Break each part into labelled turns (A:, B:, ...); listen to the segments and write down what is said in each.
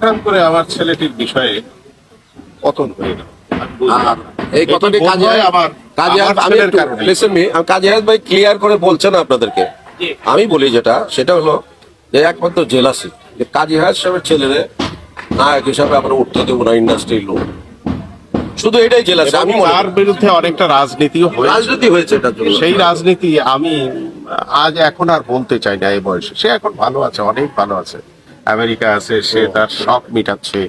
A: হঠাৎ করে আমার ছেলেটির বিষয়ে পতন হয়ে গেল আমি
B: এই কথাটি
A: এটি
B: কাজে
A: আমার
B: কাজে আমি কাজী ভাই ক্লিয়ার করে বলছেন আপনাদেরকে? আমি বলি যেটা সেটা হলো যে একমাত্র জেলাসি যে কাজী হায়াত সাহেবের ছেলেরে নায়ক হিসাবে আমরা উঠতে দেবো না ইন্ডাস্ট্রির লোক। শুধু এটাই জেলাসি আমি
A: তার বিরুদ্ধে অনেকটা রাজনীতিও হয়েছে।
B: রাজনীতি হয়েছে জন্য।
A: সেই রাজনীতি আমি আজ এখন আর বলতে চাই না এই বয়সে। সে এখন ভালো আছে অনেক ভালো আছে। আমেরিকা আছে সে তার শখ মিটাচ্ছে।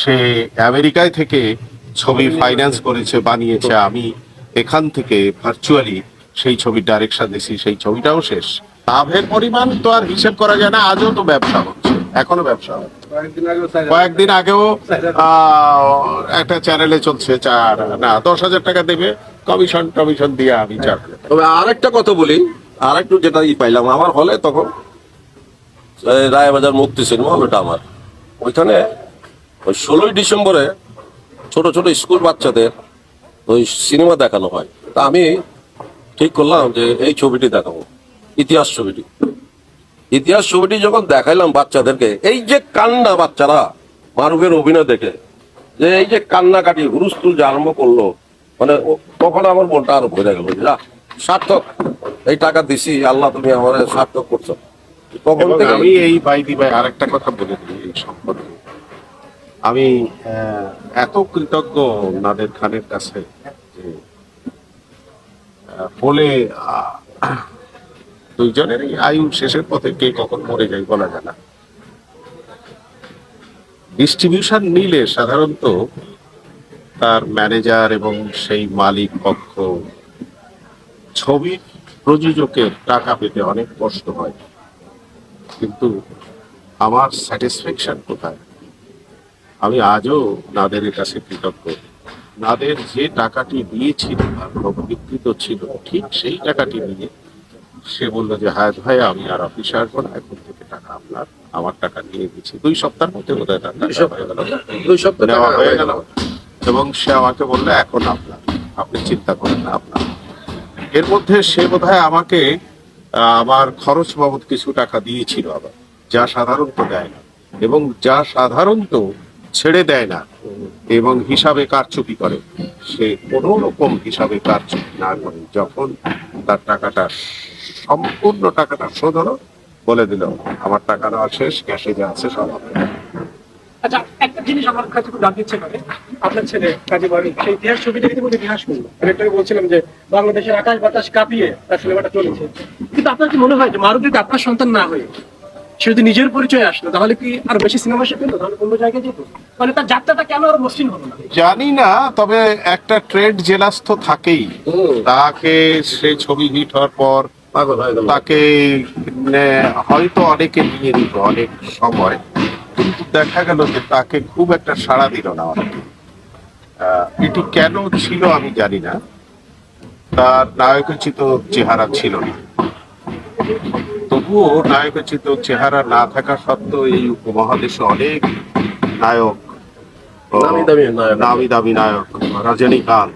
A: সে আমেরিকায় থেকে ছবি ফাইন্যান্স করেছে বানিয়েছে। আমি এখান থেকে ভার্চুয়ালি সেই ছবির ডাইরেকশন দিছি সেই ছবিটাও শেষ। লাভের পরিমাণ তো আর হিসেব করা যায় না আজও তো ব্যবসা হচ্ছে এখনও ব্যবসা কয়েকদিন আগেও একটা চ্যানেলে চলছে চার না দশ হাজার টাকা দেবে কমিশন টমিশন দিয়ে আমি চার।
B: তবে আরেকটা কথা বলি আর একটু যেটা ই পাইলাম আমার হলে তখন রায়বাজার মুক্তি সিনেমা হল এটা আমার। ওইখানে ওই ষোলোই ডিসেম্বরে ছোট ছোট স্কুল বাচ্চাদের ওই সিনেমা দেখানো হয়। তা আমি ঠিক করলাম যে এই ছবিটি দেখাবো, ইতিহাস ছবিটি। ইতিহাস ছবিটি যখন দেখাইলাম বাচ্চাদেরকে, এই যে কান্না বাচ্চারা, মারুফের অভিনয় দেখে, যে এই যে কান্নাকাটি হুরুস্তুল যে আরম্ভ করল মানে তখন আমার মনটা আরও ভরে গেল সার্থক, এই টাকা দিছি, আল্লাহ তুমি আমার সার্থক করছ। তখন থেকে?
A: আমি এই বাইদি ভাই আরেকটা কথা বলে দিই এই সম্পর্কে আমি এত কৃতজ্ঞ নাদের খানের কাছে যে বলে আহ, দুইজনেরই আয়ু শেষের পথে কে কখন মরে যায় বলা যায় না। ডিস্ট্রিবিউশন নিলে সাধারণত তার ম্যানেজার এবং সেই মালিক পক্ষ ছবির প্রযোজকের টাকা পেতে অনেক কষ্ট হয়। কিন্তু আমার স্যাটিসফ্যাকশন কোথায়? আমি আজও নাদের কাছে কৃতজ্ঞ। নাদের যে টাকাটি দিয়েছিল আর বিকৃত ছিল ঠিক সেই টাকাটি নিয়ে সে বলল যে হায়াত ভাই আমি আর অফিসে আসব না এখন থেকে টাকা আপনার আমার টাকা নিয়ে দিচ্ছি দুই সপ্তাহের মধ্যে বোধ হয় হয়ে
B: দুই সপ্তাহ
A: নেওয়া হয়ে গেল। এবং সে আমাকে বলল এখন আপনার আপনি চিন্তা করেন না আপনার। এর মধ্যে সে বোধহয় আমাকে আমার খরচ বাবদ কিছু টাকা দিয়েছিল আবার, যা সাধারণত দেয় না, এবং যা সাধারণত ছেড়ে দেয় না, এবং হিসাবে কারচুপি করে। সে কোনো রকম হিসাবে কারচুপি না করে, যখন তার টাকাটা সম্পূর্ণ টাকাটা শোধ হলো, বলে দিল, আমার টাকা দেওয়া শেষ, ক্যাশে যা আছে সব।
C: আচ্ছা একটা জিনিস আমার কাছে আপনার ছেলে ইতিহাস বলছিলাম যে, বাংলাদেশের আকাশ বাতাস কাঁপিয়ে তার সিনেমাটা চলেছে। কিন্তু আপনার কি মনে হয় যে মারুতি যদি আপনার সন্তান না হয়ে সে যদি নিজের পরিচয় আসলো তাহলে কি আরও বেশি সিনেমা সে পেল? তাহলে অন্য জায়গায় যেত? মানে তার যাত্রাটা কেন আরও মসৃণ হলো না?
A: জানি না তবে একটা ট্রেড জেলাস তো থাকেই তাকে সে ছবি হিট হওয়ার পর
B: হয়ে
A: তাকে হয়তো অনেকে নিয়ে নিত অনেক সময়। কিন্তু দেখা গেল যে তাকে খুব একটা সাড়া দিল না অনেকে। আহ, এটি কেন ছিল আমি জানি না। তার নায়কোচিত চেহারা ছিল না। তবুও নায়কোচিত চেহারা না থাকা সত্ত্বেও এই উপমহাদেশে অনেক নায়ক
B: দামি নায়ক।
A: দামি নায়ক রজনীকান্ত।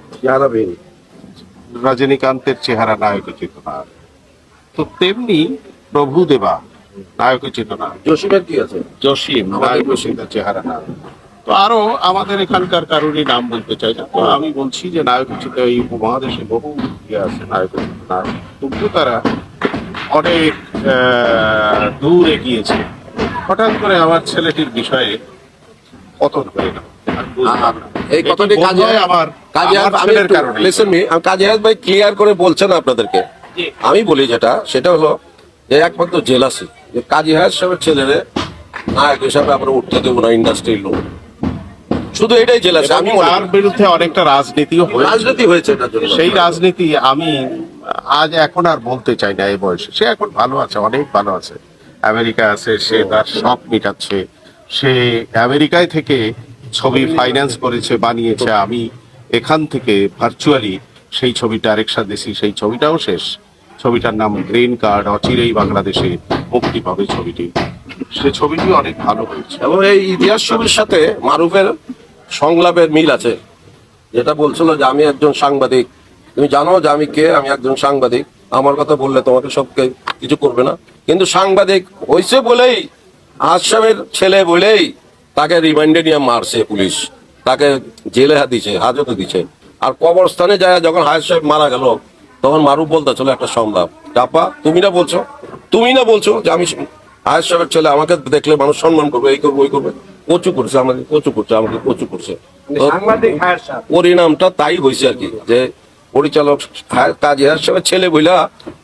A: রজনীকান্তের চেহারা নায়কোচিত না। তো তেমনি প্রভুদেবা নায়কোচিত না।
B: জসিমের কি আছে?
A: জসিম নায়কোচিত চেহারা না। তো আরও আমাদের এখানকার কারোরই নাম বলতে চাই না। তো আমি বলছি যে নায়কোচিত এই উপমহাদেশে বহু ইয়ে আছে নায়ক তবুও তারা অনেক দূর এগিয়েছে। হঠাৎ করে আমার ছেলেটির বিষয়ে পতন হয়ে গেল না।
B: এই কথাটি
A: এটি
B: কাজে
A: বোধহয় আমার
B: কাজে আমি
A: ছেলের
B: একটু
A: কারণে
B: লিসেন মি আমি কাজে ভাই ক্লিয়ার করে বলছেন আপনাদেরকে। আমি বলি যেটা সেটা হলো যে একমাত্র জেলাসি যে কাজী হায়াত সাহেবের ছেলেরে নায়ক হিসাবে আমরা উঠতে দেবো না ইন্ডাস্ট্রির লোক শুধু এটাই জেলাসি আমি
A: তার বিরুদ্ধে অনেকটা রাজনীতিও
B: রাজনীতি হয়েছে এটার জন্য।
A: সেই রাজনীতি আমি আজ এখন আর বলতে চাই না এই বয়সে। সে এখন ভালো আছে, অনেক ভালো আছে। আমেরিকা আছে, সে তার শখ মিটাচ্ছে। সে আমেরিকায় থেকে ছবি ফাইন্যান্স করেছে, বানিয়েছে। আমি এখান থেকে ভার্চুয়ালি সেই ছবি ডাইরেকশন দিছি সেই ছবিটাও শেষ। ছবিটার নাম গ্রিন কার্ড অচিরেই বাংলাদেশে মুক্তি পাবে ছবিটি। সে ছবিটি অনেক ভালো হয়েছে।
B: এবং এই ইতিহাস ছবির সাথে মারুফের সংলাপের মিল আছে। যেটা বলছিল যে আমি একজন সাংবাদিক তুমি জানো যে আমি কে? আমি একজন সাংবাদিক। আমার কথা বললে তোমাকে সব কে- কিছু করবে না। কিন্তু সাংবাদিক হয়েছে বলেই আসামের ছেলে বলেই তাকে রিমাইন্ডে নিয়ে মারছে পুলিশ। তাকে জেলে দিছে হাজতে দিছে। আর কবরস্থানে যায় যখন হায়ার সাহেব মারা গেল তখন মারুফ বলতে চলো একটা সংলাপ টাপা তুমি না বলছো? তুমি না বলছো যে আমি হায়ার সাহেবের ছেলে আমাকে দেখলে মানুষ সম্মান করবে এই করব ওই করবে। কচু করছে আমাকে কচু করছে আমাকে কচু করছে। পরিণামটা তাই হয়েছে আর কি যে পরিচালক কাজী হায়ার ছেলে বইলা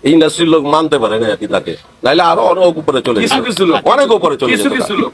B: ইন্ডাস্ট্রির লোক মানতে পারে না আর কি তাকে। নাহলে আরও অনেক উপরে চলে
D: কিছু কিছু লোক
B: অনেক উপরে চলে
D: কিছু কিছু লোক